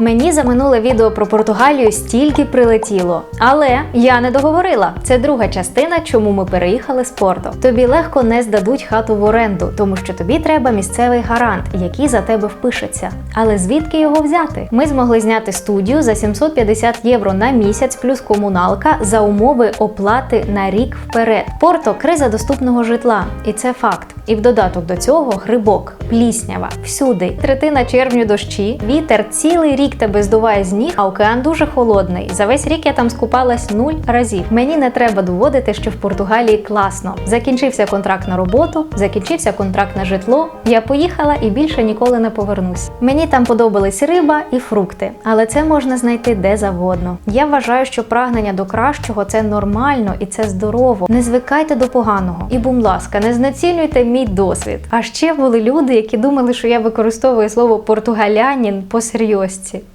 Мені за минуле відео про Португалію стільки прилетіло. Але я не договорила. Це друга частина, чому ми переїхали з Порто. Тобі легко не здадуть хату в оренду, тому що тобі треба місцевий гарант, який за тебе впишеться. Але звідки його взяти? Ми змогли зняти студію за 750 євро на місяць, плюс комуналка за умови оплати на рік вперед. Порто криза доступного житла, і це факт. І в додаток до цього грибок, пліснява, всюди. Третина червню дощі, вітер цілий рік тебе здуває з ніг, а океан дуже холодний. За весь рік я там скупалась нуль разів. Мені не треба доводити, що в Португалії класно. Закінчився контракт на роботу, закінчився контракт на житло. Я поїхала і більше ніколи не повернусь. Мені там подобались риба і фрукти, але це можна знайти де завгодно. Я вважаю, що прагнення до кращого це нормально і це здорово. Не звикайте до поганого. І, будь ласка, не знецінюйте мій досвід. А ще були люди, які думали, що я використовую слово португалянін по серйозці.